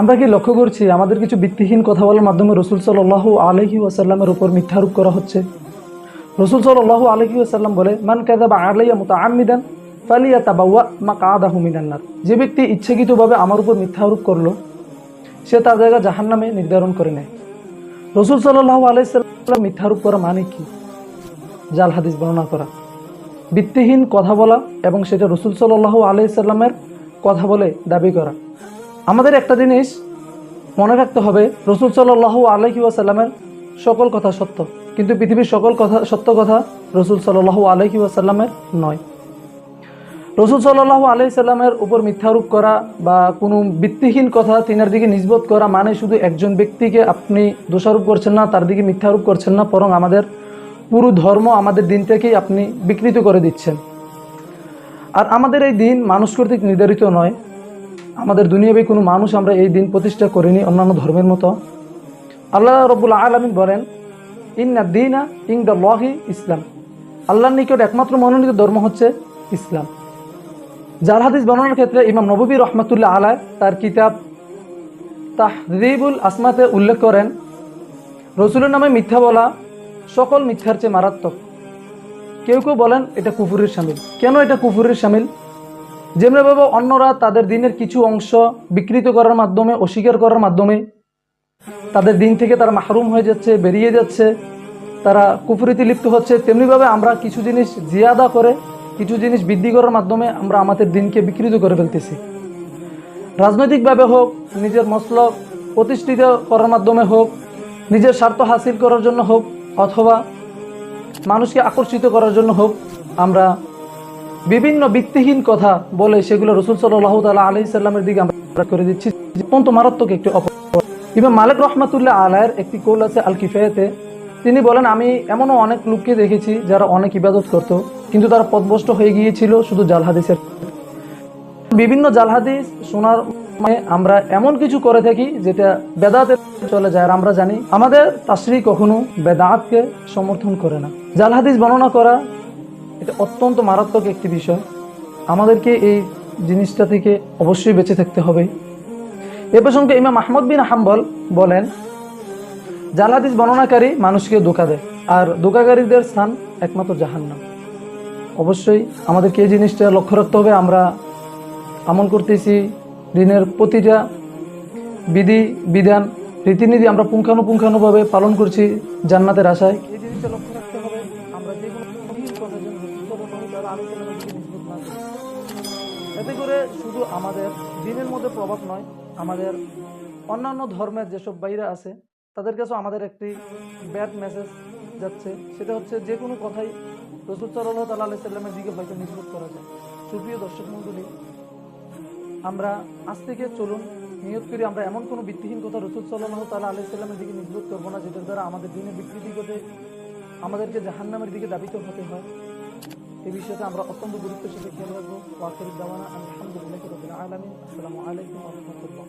আমরা কি লক্ষ্য করছি আমাদের কিছু ভিত্তিহীন কথা বলার মাধ্যমে রসুল সাল্লাহ আলহি ওয়াসাল্লামের উপর মিথ্যারোপ করা হচ্ছে? রসুল সাল্লাহ আলহি ওয়াসাল্লাম বলে, মান কাদাবা আলাইয়া মতো আমিদান ফালিয়া তাবাউয়া মা কাদাহু মিনান্নার যে ব্যক্তি ইচ্ছাকৃতভাবে আমার উপর মিথ্যা আরোপ করল, সে তার জায়গা জাহান নামে নির্ধারণ করে নেয়। রসুল সাল্লাহ আলাইসাল্লাম মিথ্যারোপ করা মানে কি? জাল হাদিস বর্ণনা করা। ভিত্তিহীন কথা বলা এবং সেটা রসুল সাল্লাহ আলাইসাল্লামের কথা বলে দাবি করা। আমাদের একটা জিনিস মনে রাখতে হবে, রসুল সাল্লাহ আলহি ওয়াসাল্লামের সকল কথা সত্য। কিন্তু পৃথিবীর সকল কথা, সত্য কথা রসুল সাল্লাহ আলহি ওয়াসাল্লামের নয়। রসুল সাল্লাহ আলহি সাল্লামের উপর মিথ্যারোপ করা বা কোনো ভিত্তিহীন কথা তিনার দিকে নিজবত করা মানে শুধু একজন ব্যক্তিকে আপনি দোষারোপ করছেন না, তার দিকে মিথ্যারোপ করছেন না, বরং আমাদের পুরো ধর্ম আমাদের দিন থেকেই আপনি বিকৃত করে দিচ্ছেন। আর আমাদের এই দিন মানুষ কর্তৃক নির্ধারিত নয় আমাদের দুনিয়াবী কোনো মানুষ আমরা এই দিন প্রতিষ্ঠা করিনি অন্যান্য ধর্মের মতো। আল্লাহ রবুল আলমিন বলেন, ইন্না দিনা ইং দ্য লহি ইসলাম। আল্লাহর নিকট একমাত্র মনোনীত ধর্ম হচ্ছে ইসলাম। জাল হাদিস বর্ণনার ক্ষেত্রে ইমাম নবী রহমতুল্লাহ আলায় তার কিতাব তাহরিবুল আসমাতে উল্লেখ করেন, রসুলের নামে মিথ্যা বলা সকল মিথ্যার চেয়ে মারাত্মক। কেউ কেউ বলেন, এটা কুফুরের সামিল। কেন এটা কুফুরের সামিল? যেমনিভাবে অন্যরা তাদের দিনের কিছু অংশ বিকৃত করার মাধ্যমে, অস্বীকার করার মাধ্যমে তাদের দিন থেকে তারা মাহরুম হয়ে যাচ্ছে, বেরিয়ে যাচ্ছে, তারা কুফুরিতে লিপ্ত হচ্ছে। তেমনিভাবে আমরা কিছু জিনিস জিয়াদা করে, কিছু জিনিস বৃদ্ধি করার মাধ্যমে আমরা আমাদের দিনকে বিকৃত করে ফেলতেছি। রাজনৈতিকভাবে হোক, নিজের মসলক প্রতিষ্ঠিত করার মাধ্যমে হোক, নিজের স্বার্থ হাসিল করার জন্য হোক, অথবা মানুষকে আকর্ষিত করার জন্য হোক, আমরা বিভিন্ন ভিত্তিহীন কথা বলে সেগুলো রসুল সাল্লাহ তালা আলি সাল্লামের দিকে আমরা করে দিচ্ছি। অত্যন্ত মারাত্মক একটি অপরাধ। মালিক রহমাতুল্লাহ আলায়ের একটি কোল আছে আল কিফায়াতে তিনি বলেন, আমি এমনও অনেক লোককে দেখেছি যারা অনেক ইবাদত করত, কিন্তু তারা পদভষ্ট হয়ে গিয়েছিল শুধু জাল হাদিসের। বিভিন্ন জাল হাদিস শোনার আমরা এমন কিছু করে থাকি যেটা বেদাতে চলে যায়। আর আমরা জানি, আমাদের তাশ্রী কখনো বেদাতকে সমর্থন করে না। জাল হাদিস বর্ণনা করা এটা অত্যন্ত মারাত্মক একটি বিষয়। আমাদেরকে এই জিনিসটা থেকে অবশ্যই বেঁচে থাকতে হবে। এ প্রসঙ্গে ইমাম আহমদ বিন হাম্বল বলেন জালাদিস বর্ণনাকারী মানুষকে ধোকা দেয়, আর ধোকাকারীদের স্থান একমাত্র জাহান্নাম। অবশ্যই আমাদেরকে এই জিনিসটা লক্ষ্য রাখতে হবে। আমরা আমল করতেছি দিনের প্রতিটা বিধি, বিধান, রীতিনীতি আমরা পুঙ্খানুপুঙ্খানুভাবে পালন করছি জান্নাতের আশায়। এই জিনিসটা লক্ষ্য রাখতে হবে আমরা যে কোনো কঠিন কথা যেন এতে করে শুধু আমাদের দিনের মধ্যে প্রভাব নয়, আমাদের অন্যান্য ধর্মের যেসব বাইরে আছে, তাদের কাছেও আমাদের একটি ব্যাড মেসেজ যাচ্ছে। সেটা হচ্ছে যে কোনো কথাই রসুল সাল্লাহ তাল্লাহ সাল্লামের দিকে হয়তো নিষ্পত করা যায়। সুপ্রিয় দর্শক মণ্ডলী, আমরা আজ থেকে চলুন, নিয়ত করি আমরা এমন কোনো ভিত্তিহীন কথা রসুল সাল্লাহ তাল্লাহ আলি সাল্লামের দিকে নিষ্পত করব না, যেটার দ্বারা আমাদের দিনে বিকৃতি ঘটে, আমাদেরকে জাহান্নামের দিকে দাবিত হতে হয়। এই বিষয়টা আমরা অত্যন্ত গুরুত্বের সাথে খেয়াল রাখব ওয়াকির দাওয়ানা আলহামদুলিল্লাহ রবিল আলমিন। আসসালামু আলাইকুম রহমতুল্লাহ।